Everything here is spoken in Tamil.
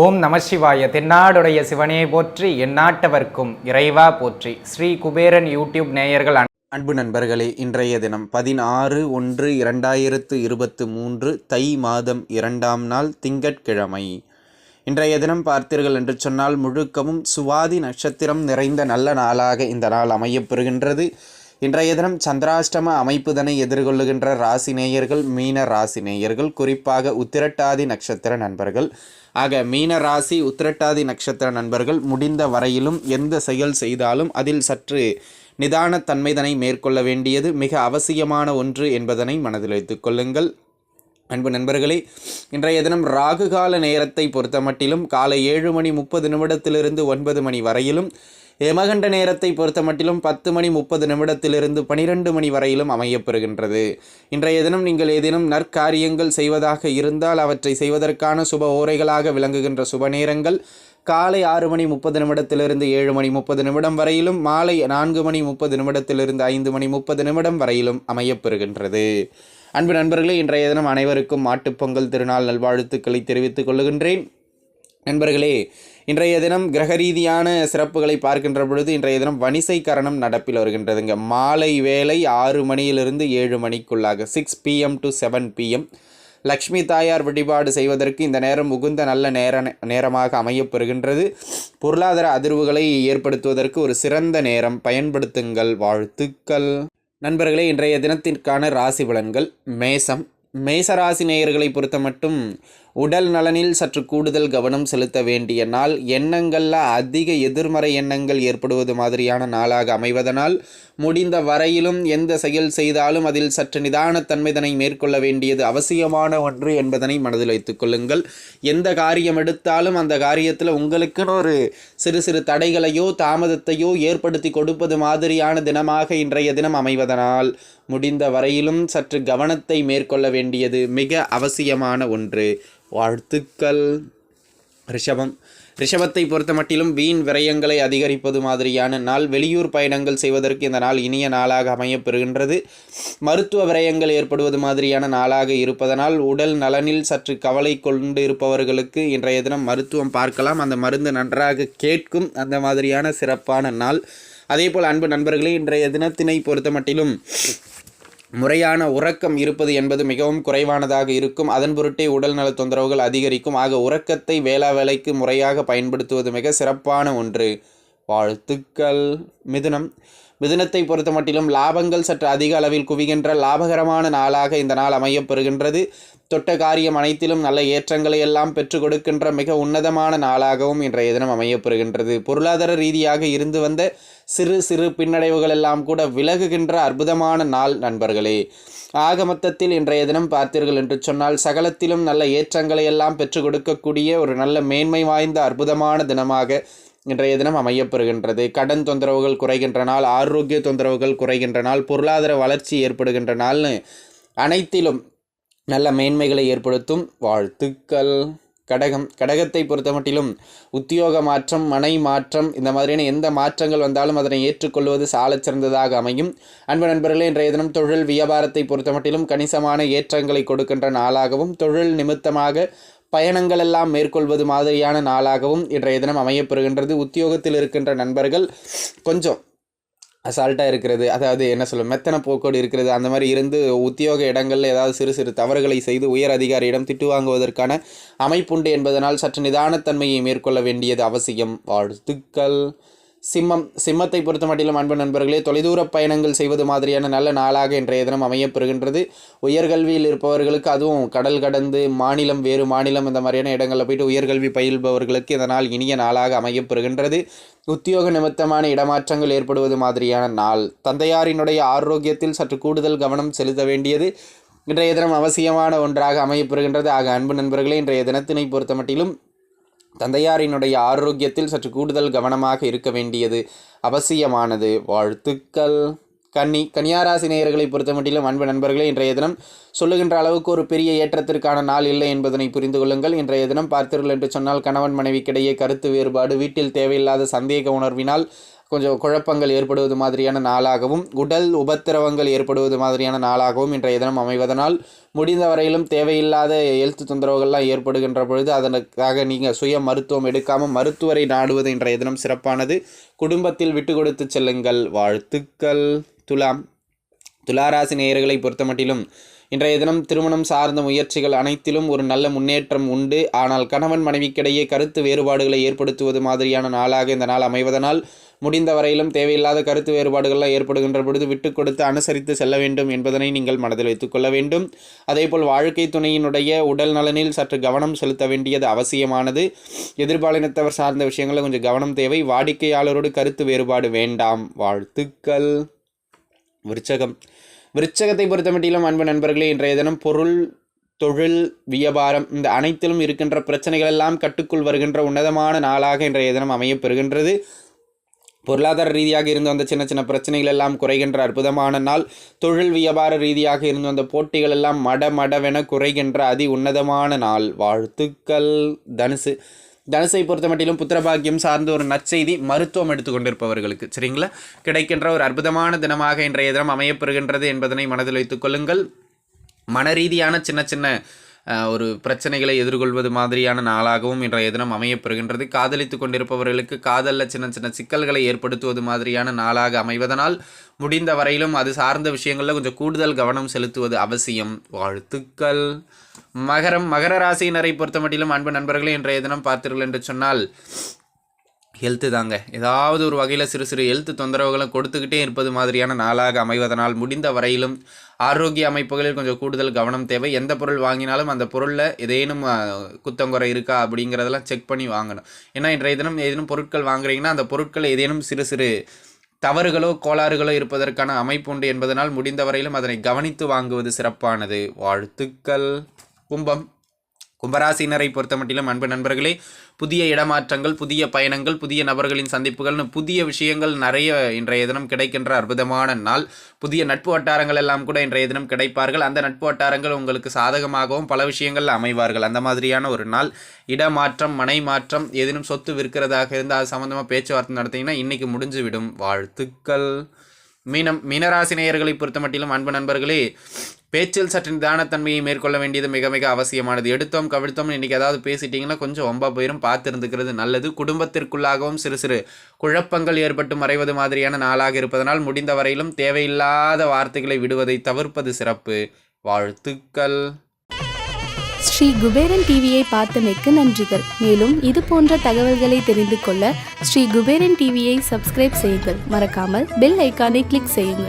ஓம் நம சிவாய. தென்னாடுடைய சிவனே போற்றி எந்நாட்டவர்க்கும் இறைவா போற்றி. ஸ்ரீ குபேரன் யூடியூப் நேயர்கள் அன்பு நண்பர்களே இன்றைய தினம் பதினாறு ஒன்று இரண்டாயிரத்து இருபத்து மூன்று தை மாதம் இரண்டாம் நாள் திங்கட்கிழமை. இன்றைய தினம் பார்த்தீர்கள் என்று சொன்னால் முழுக்கமும் சுவாதி நட்சத்திரம் நிறைந்த நல்ல நாளாக இந்த நாள் அமையப்பெறுகின்றது இன்றைய தினம் சந்திராஷ்டம அமைப்புதனை எதிர்கொள்ளுகின்ற ராசி நேயர்கள் மீன ராசி நேயர்கள் குறிப்பாக உத்திரட்டாதி நட்சத்திர நண்பர்கள். ஆக மீன ராசி உத்திரட்டாதி நட்சத்திர நண்பர்கள் முடிந்த வரையிலும் எந்த செயல் செய்தாலும் அதில் சற்று நிதானத்தன்மைதனை மேற்கொள்ள வேண்டியது மிக அவசியமான ஒன்று என்பதனை மனதில் வைத்துக் கொள்ளுங்கள். அன்பு நண்பர்களே இன்றைய தினம் ராகுகால நேரத்தை பொறுத்தமட்டிலும் காலை ஏழு மணி முப்பது நிமிடத்திலிருந்து ஒன்பது மணி வரையிலும் எமகண்ட நேரத்தை பொறுத்தமட்டிலும் பத்து மணி முப்பது நிமிடத்திலிருந்து பனிரெண்டு மணி வரையிலும் அமையப்பெறுகின்றது. இன்றைய தினம் நீங்கள் ஏதேனும் நற்காரியங்கள் செய்வதாக இருந்தால் அவற்றை செய்வதற்கான சுப ஓரைகளாக விளங்குகின்ற சுப நேரங்கள் காலை ஆறு மணி முப்பது நிமிடத்திலிருந்து ஏழு மணி முப்பது நிமிடம் வரையிலும் மாலை நான்கு மணி முப்பது நிமிடத்திலிருந்து ஐந்து மணி முப்பது நிமிடம் வரையிலும் அமையப்பெறுகின்றது. அன்பு நண்பர்களே இன்றைய தினம் அனைவருக்கும் மாட்டுப்பொங்கல் திருநாள் நல்வாழ்த்துக்களை தெரிவித்துக் கொள்ளுகின்றேன். நண்பர்களே இன்றைய தினம் கிரக ரீதியான சிறப்புகளை பார்க்கின்ற பொழுது இன்றைய தினம் வனிசை கரணம் நடப்பில் வருகின்றதுங்க. மாலை வேலை ஆறு மணியிலிருந்து ஏழு மணிக்குள்ளாக six PM to seven PM Lakshmi தாயார் வழிபாடு செய்வதற்கு இந்த நேரம் உகுந்த நல்ல நேர நேரமாக அமையப்பெறுகின்றது. பொருளாதார அதிர்வுகளை ஏற்படுத்துவதற்கு ஒரு சிறந்த நேரம். பயன்படுத்துங்கள் வாழ்த்துக்கள். நண்பர்களே இன்றைய தினத்திற்கான ராசி பலன்கள். மேசம். மேசராசி நேயர்களை பொறுத்த மட்டும் உடல் நலனில் சற்று கூடுதல் கவனம் செலுத்த வேண்டிய நாள். எண்ணங்களில் அதிக எதிர்மறை எண்ணங்கள் ஏற்படுவது மாதிரியான நாளாக அமைவதனால் முடிந்த வரையிலும் எந்த செயல் செய்தாலும் அதில் சற்று நிதானத்தன்மைதனை மேற்கொள்ள வேண்டியது அவசியமான ஒன்று என்பதனை மனதில் வைத்துக் கொள்ளுங்கள். எந்த காரியம் எடுத்தாலும் அந்த காரியத்தில் உங்களுக்குன்னு ஒரு சிறு சிறு தடைகளையோ தாமதத்தையோ ஏற்படுத்தி கொடுப்பது மாதிரியான தினமாக இன்றைய தினம் அமைவதனால் முடிந்த வரையிலும் சற்று கவனத்தை மேற்கொள்ள வேண்டியது மிக அவசியமான ஒன்று. வாழ்த்துக்கள். ரிஷபம். ரிஷபத்தை பொறுத்த மட்டிலும் வீண் விரயங்களை அதிகரிப்பது மாதிரியான நாள் வெளியூர் பயணங்கள் செய்வதற்கு இந்த நாள் இனிய நாளாக அமையப்பெறுகின்றது. மருத்துவ விரயங்கள் ஏற்படுவது மாதிரியான நாளாக இருப்பதனால் உடல் நலனில் சற்று கவலை கொண்டு இருப்பவர்களுக்கு இன்றைய தினம் மருத்துவம் பார்க்கலாம். அந்த மருந்து நன்றாக கேட்கும். அந்த மாதிரியான சிறப்பான நாள். அதேபோல் அன்பு நண்பர்களே இன்றைய தினத்தினை பொறுத்த மட்டிலும் முறையான உறக்கம் இருப்பது என்பது மிகவும் குறைவானதாக இருக்கும். அதன் பொருட்டே உடல்நல தொந்தரவுகள் அதிகரிக்கும். ஆக உறக்கத்தை வேளா வேலைக்கு முறையாக பயன்படுத்துவது மிக சிறப்பான ஒன்று. வாழ்த்துக்கள். மிதுனம். மிதுனத்தை பொறுத்த மட்டிலும் லாபங்கள் சற்று அதிக அளவில் குவிகின்ற லாபகரமான நாளாக இந்த நாள் அமையப்பெறுகின்றது. தொட்ட காரியம் அனைத்திலும் நல்ல ஏற்றங்களை எல்லாம் பெற்றுக் கொடுக்கின்ற மிக உன்னதமான நாளாகவும் இன்றைய தினம் அமையப்பெறுகின்றது. பொருளாதார ரீதியாக இருந்து வந்த சிறு சிறு பின்னடைவுகள் எல்லாம் கூட விலகுகின்ற அற்புதமான நாள் நண்பர்களே. ஆக மொத்தத்தில் இன்றைய தினம் பார்த்தீர்கள் என்று சொன்னால் சகலத்திலும் நல்ல ஏற்றங்களை எல்லாம் பெற்றுக் கொடுக்கக்கூடிய ஒரு நல்ல மேன்மை வாய்ந்த அற்புதமான தினமாக இன்றைய தினம் அமையப்பெறுகின்றது. கடன் தொந்தரவுகள் குறைகின்ற நாள் ஆரோக்கிய தொந்தரவுகள் குறைகின்ற நாள் பொருளாதார வளர்ச்சி ஏற்படுகின்ற நாள்னு அனைத்திலும் நல்ல மேன்மைகளை ஏற்படுத்தும் வாழ்த்துக்கள். கடகம் கடகத்தை பொறுத்தமட்டிலும் உத்தியோக மாற்றம் மனை மாற்றம் இந்த மாதிரியான எந்த மாற்றங்கள் வந்தாலும் அதனை ஏற்றுக்கொள்வது சாலச் சிறந்ததாக அமையும். அன்பு நண்பர்களே இன்றைய தினம் தொழில் வியாபாரத்தை பொறுத்தமட்டிலும் கணிசமான ஏற்றங்களை கொடுக்கின்ற நாளாகவும் தொழில் நிமித்தமாக பயணங்கள் எல்லாம் மேற்கொள்வது மாதிரியான நாளாகவும் இன்றைய தினம் அமையப்பெறுகின்றது. உத்தியோகத்தில் இருக்கின்ற நண்பர்கள் கொஞ்சம் அசால்ட்டாக இருக்கிறது. அதாவது என்ன சொல்ல மெத்தன போக்கோடு இருக்கிறது. அந்த மாதிரி இருந்து உத்தியோக இடங்களில் ஏதாவது சிறு சிறு தவறுகளை செய்து உயர் அதிகாரியிடம் திட்டு வாங்குவதற்கான அமைப்புண்டு என்பதனால் சற்று நிதானத்தன்மையை மேற்கொள்ள வேண்டியது அவசியம். வாழ்த்துக்கள். சிம்மம் சிம்மத்தை பொறுத்த மட்டிலும் அன்பு நண்பர்களே தொலைதூர பயணங்கள் செய்வது மாதிரியான நல்ல நாளாக இன்றைய தினம் அமையப்பெறுகின்றது. உயர்கல்வியில் இருப்பவர்களுக்கு அதுவும் கடல் கடந்து மாநிலம் வேறு மாநிலம் இந்த மாதிரியான இடங்களில் போயிட்டு உயர்கல்வி பயில்பவர்களுக்கு இந்த நாள் இனிய நாளாக அமையப்பெறுகின்றது. உத்தியோக நிமித்தமான இடமாற்றங்கள் ஏற்படுவது மாதிரியான நாள். தந்தையாரினுடைய ஆரோக்கியத்தில் சற்று கூடுதல் கவனம் செலுத்த வேண்டியது இன்றைய தினம் அவசியமான ஒன்றாக அமையப்பெறுகின்றது. ஆக அன்பு நண்பர்களே இன்றைய தினத்தினை பொறுத்த மட்டிலும் தந்தையாரினுடைய ஆரோக்கியத்தில் சற்று கூடுதல் கவனமாக இருக்க வேண்டியது அவசியமானது. வாழ்த்துக்கள். கன்னி கன்னியாராசி நேயர்களை பொறுத்தமட்டிலும் அன்பு நண்பர்களே இன்றைய தினம் சொல்லுகின்ற அளவுக்கு ஒரு பெரிய ஏற்றத்திற்கான நாள் இல்லை என்பதனை புரிந்து கொள்ளுங்கள். இன்றைய தினம் பார்த்தீர்கள் என்று சொன்னால் கணவன் மனைவிக்கிடையே கருத்து வேறுபாடு வீட்டில் தேவையில்லாத சந்தேக உணர்வினால் கொஞ்சம் குழப்பங்கள் ஏற்படுவது மாதிரியான நாளாகவும் உடல் உபத்திரவங்கள் ஏற்படுவது மாதிரியான நாளாகவும் இன்றைய தினம் அமைவதனால் முடிந்த வரையிலும் தேவையில்லாத எழுத்து தொந்தரவுகள்லாம் ஏற்படுகின்ற பொழுது அதற்காக நீங்கள் சுய மருத்துவம் எடுக்காமல் மருத்துவரை நாடுவது இன்றைய தினம் சிறப்பானது. குடும்பத்தில் விட்டு கொடுத்து செல்லுங்கள். வாழ்த்துக்கள். துலாம். துளாராசி நேயர்களை பொறுத்தமட்டிலும் இன்றைய தினம் திருமணம் சார்ந்த முயற்சிகள் அனைத்திலும் ஒரு நல்ல முன்னேற்றம் உண்டு. ஆனால் கணவன் மனைவிக்கிடையே கருத்து வேறுபாடுகளை ஏற்படுத்துவது மாதிரியான நாளாக இந்த நாள் அமைவதனால் முடிந்த வரையிலும் தேவையில்லாத கருத்து வேறுபாடுகள்லாம் ஏற்படுகின்ற பொழுது விட்டு கொடுத்து அனுசரித்து செல்ல வேண்டும் என்பதனை நீங்கள் மனதில் வைத்துக்கொள்ள வேண்டும். அதேபோல் வாழ்க்கை துணையினுடைய உடல் நலனில் சற்று கவனம் செலுத்த வேண்டியது அவசியமானது. எதிர்பாலினத்தவர் சார்ந்த விஷயங்களில் கொஞ்சம் கவனம் தேவை. வாடிக்கையாளரோடு கருத்து வேறுபாடு வேண்டாம். வாழ்த்துக்கள். விருச்சகம். விருச்சகத்தை பொறுத்தமட்டிலும் அன்பு நண்பர்களே இன்றைய தினம் பொருள் தொழில் வியாபாரம் இந்த அனைத்திலும் இருக்கின்ற பிரச்சனைகள் எல்லாம் கட்டுக்குள் வருகின்ற உன்னதமான நாளாக இன்றைய தினம் அமையப்பெறுகின்றது பொருளாதார ரீதியாக இருந்து வந்த சின்ன சின்ன பிரச்சனைகள் எல்லாம் குறைகின்ற அற்புதமான நாள். தொழில் வியாபார ரீதியாக இருந்து வந்த போட்டிகள் எல்லாம் மட மடவென குறைகின்ற அதி உன்னதமான நாள். வாழ்த்துக்கள் தனுசு. தனுசை பொறுத்த மட்டிலும் புத்திரபாக்கியம் சார்ந்த ஒரு நற்செய்தி மருத்துவம் எடுத்துக்கொண்டிருப்பவர்களுக்கு. சரிங்களா? கிடைக்கின்ற ஒரு அற்புதமான தினமாக இன்றைய தினம் அமையப்பெறுகின்றது என்பதனை மனதில் வைத்துக் கொள்ளுங்கள். மனரீதியான சின்ன சின்ன ஒரு பிரச்சனைகளை எதிர்கொள்வது மாதிரியான நாளாகவும் இன்றைய தினம் அமையப்பெறுகின்றது. காதலித்து கொண்டிருப்பவர்களுக்கு காதலில் சின்ன சின்ன சிக்கல்களை ஏற்படுத்துவது மாதிரியான நாளாக அமைவதனால் முடிந்த வரையிலும் அது சார்ந்த விஷயங்களில் கொஞ்சம் கூடுதல் கவனம் செலுத்துவது அவசியம். வாழ்த்துக்கள். மகரம் மகர ராசியினரை பொறுத்தமட்டிலும் அன்பு நண்பர்களே இன்றைய தினம் பார்த்தீர்கள் என்று சொன்னால் ஹெல்த்து தாங்க. ஏதாவது ஒரு வகையில் சிறு சிறு ஹெல்த் தொந்தரவுகளும் கொடுத்துக்கிட்டே இருப்பது மாதிரியான நாளாக அமைவதனால் முடிந்த வரையிலும் ஆரோக்கிய அமைப்புகளில் கொஞ்சம் கூடுதல் கவனம் தேவை. எந்த பொருள் வாங்கினாலும் அந்த பொருளில் ஏதேனும் குத்தங்குறை இருக்கா அப்படிங்கிறதெல்லாம் செக் பண்ணி வாங்கணும். ஏன்னா இன்றைய தினம் ஏதேனும் பொருட்கள் வாங்குறீங்கன்னா அந்த பொருட்கள் ஏதேனும் சிறு சிறு தவறுகளோ கோளாறுகளோ இருப்பதற்கான அமைப்பு உண்டு என்பதனால் முடிந்த வரையிலும் அதனை கவனித்து வாங்குவது சிறப்பானது. வாழ்த்துக்கள். கும்பம். கும்பராசினரை பொறுத்தமட்டிலும் அன்பு நண்பர்களே புதிய இடமாற்றங்கள் புதிய பயணங்கள் புதிய நபர்களின் சந்திப்புகள்னு புதிய விஷயங்கள் நிறைய இன்றைய தினம் கிடைக்கின்ற அற்புதமான நாள். புதிய நட்பு வட்டாரங்கள் எல்லாம் கூட இன்றைய தினம் கிடைப்பார்கள். அந்த நட்பு வட்டாரங்கள் உங்களுக்கு சாதகமாகவும் பல விஷயங்கள் அமைவார்கள். அந்த மாதிரியான ஒரு நாள். இடமாற்றம் மனை மாற்றம் ஏதேனும் சொத்து விற்கிறதாக இருந்தால் அது சம்மந்தமாக பேச்சுவார்த்தை நடத்திங்கன்னா இன்னைக்கு முடிஞ்சு விடும் வாழ்த்துக்கள். மீனம் மீனராசி நேயர்களை பொறுத்தமட்டிலும் அன்பு நண்பர்களே பேச்சில் சற்று நிதானத்தன்மையை மேற்கொள்ள வேண்டியது மிக மிக அவசியமானது. எடுத்தோம் கவிழ்த்தோம் இன்றைக்கி ஏதாவது பேசிட்டிங்கன்னா கொஞ்சம் ஒம்பா போயிரும் பார்த்து இருந்துக்கிறது நல்லது. குடும்பத்திற்குள்ளாகவும் சிறு சிறு குழப்பங்கள் ஏற்பட்டு மறைவது மாதிரியான நாளாக இருப்பதனால் முடிந்த வரையிலும் தேவையில்லாத வார்த்தைகளை விடுவதை தவிர்ப்பது சிறப்பு. வாழ்த்துக்கள். ஸ்ரீ குபேரன் டிவியை பார்த்தமைக்கு நன்றிகள். மேலும் இது போன்ற தகவல்களை தெரிந்து கொள்ள ஸ்ரீ குபேரன் டிவியை சப்ஸ்கிரைப் செய்யுங்கள். மறக்காமல் பெல் ஐக்கானை கிளிக் செய்யுங்கள்.